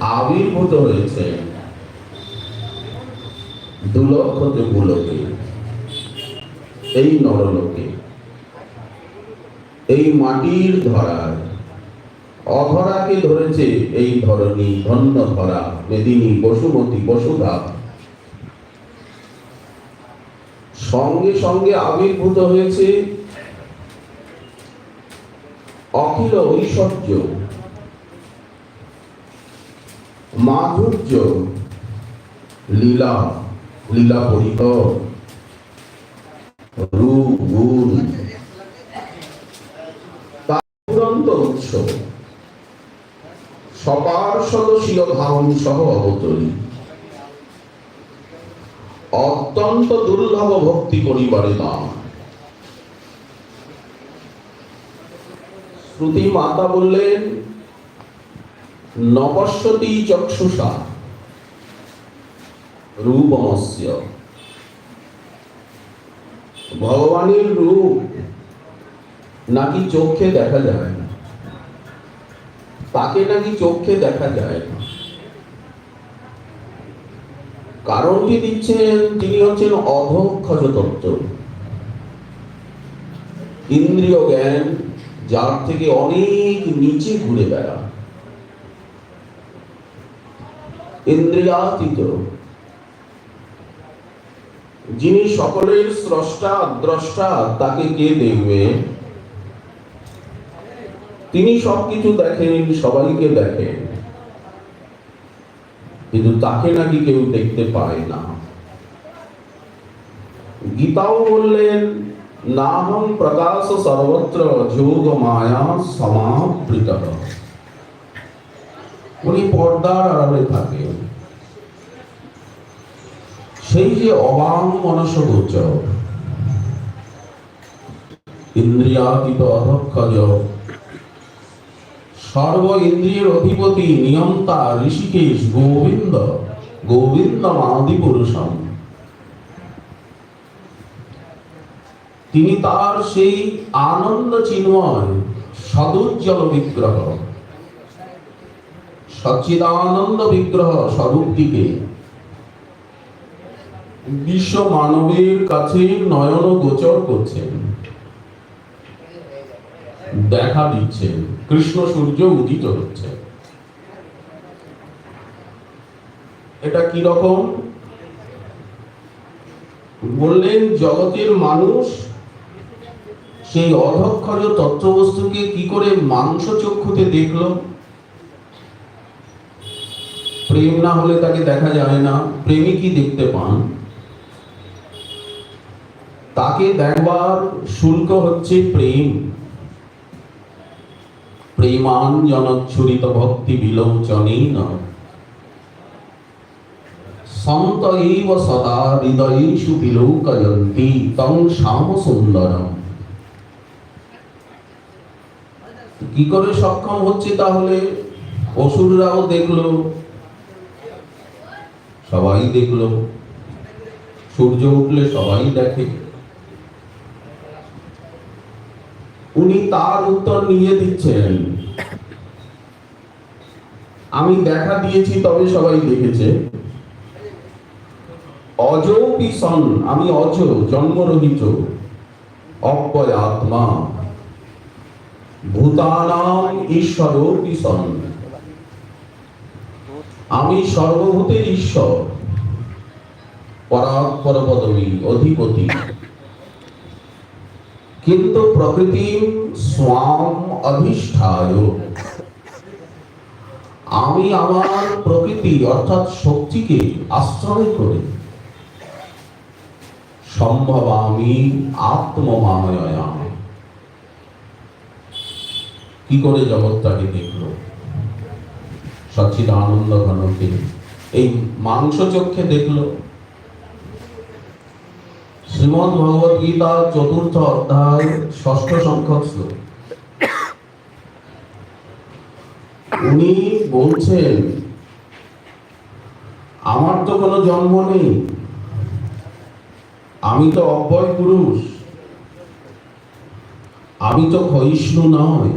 আবির্ভূত হয়েছে দুলক্ষতে পুলকে এই নরলোকে। এই মাটির ধরায় অধরাকে ধরেছে এই ধরনী ধন্য ধরা মেদিনী বসুমতী বসুধা। সঙ্গে সঙ্গে আবির্ভূত হয়েছে অখিল ঐশ্বর্য। মাধুর্য, লীলা লীলা দুরন্ত উৎস। সহ অবতরী। অত্যন্ত দুর্লভ ভক্তি করিবারে দাম শ্রুতি মাতা বললেন নপশ্যতি চক্ষুষা। রূপমস্য। ভগবানের রূপ নাকি চোখে দেখা যায় না? তাকে নাকি চোখে দেখা যায় না? কারণটি দিচ্ছেন, তিনি হচ্ছেন অধক্ষজ তত্ত্ব ইন্দ্রিয় জ্ঞান, যার থেকে অনেক নিচে ঘুরে বেড়া ইন্দ্রিয়াতীত। যিনি সকলের স্রষ্টা দ্রষ্টা তাকে কে দেখবে? তিনি সবকিছু দেখেন, সবাইকে দেখেন। কিন্তু তাকে নাকি কেউ দেখতে পায় না। গীতাও বললেন নাহম প্রকাশ সর্বত্র যোগ মায়া সমাবৃত। উনি পর্দার আড়ালে থাকেন সেই যে অবাং মনসগোচর ইন্দ্রিয়াতীত অধক্ষজ, সর্ব ইন্দ্রিয়ের অধিপতি নিয়ন্তা ঋষিকেশ গোবিন্দ গোবিন্দ আদি পুরুষম তিনি তার সেই আনন্দ চিন্ময়, সদুজ্জ্বল বিগ্রহ। সচ্চিদানন্দ বিগ্রহ স্বরূপটিকে বিশ্ব মানবের কাছে নয়ন গোচর করছেন দেখা দিচ্ছেন কৃষ্ণ সূর্য উদিত হচ্ছে। এটা কি রকম? বললেন, জগতের মানুষ সেই অধক্ষর তত্ত্ববস্তুকে কি করে মাংস চক্ষুতে দেখল? প্রেম না হলে তাকে দেখা যায় না। প্রেমিকই দেখতে পান। তাকে দেখবার শুল্ক হচ্ছে প্রেম। প্রেমাঞ্জনচ্ছুরিত ভক্তি বিলোচনেন সন্ত এব সদা হৃদয়েষু বিলোকয়ন্তি, তং শ্যাম সুন্দরম কি করে সক্ষম হচ্ছে তাহলে? অসুররাও দেখল। সবাই দেখল। সূর্য উঠলে সবাই দেখে। উনি তার উত্তর নিয়ে দিচ্ছেন। আমি দেখা দিয়েছি, তবে সবাই দেখেছে। আমি অজ, জন্মরহিত আত্মা ভূতানাম ঈশ্বরোপি সন। আমি সর্বভূতের ঈশ্বর। পদবী অধিপতি। কিন্তু প্রকৃতি স্বাম অধিষ্ঠায়। আমি আমার প্রকৃতি অর্থাৎ শক্তিকে আশ্রয় করে। সম্ভব আমি আত্মমায়া কি করে জগৎটাকে দেখল? সচ্চিদানন্দ ঘনকে এই মাংস চক্ষে দেখল। শ্রীমদ ভগবত গীতা চতুর্থ অধ্যায় ষষ্ঠ সংখ্যক উনি বলছেন, আমার তো কোনো জন্ম নেই। আমি তো অব্যয় পুরুষ। আমি তো ক্ষয়িষ্ণু নয়।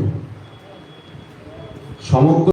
সমগ্র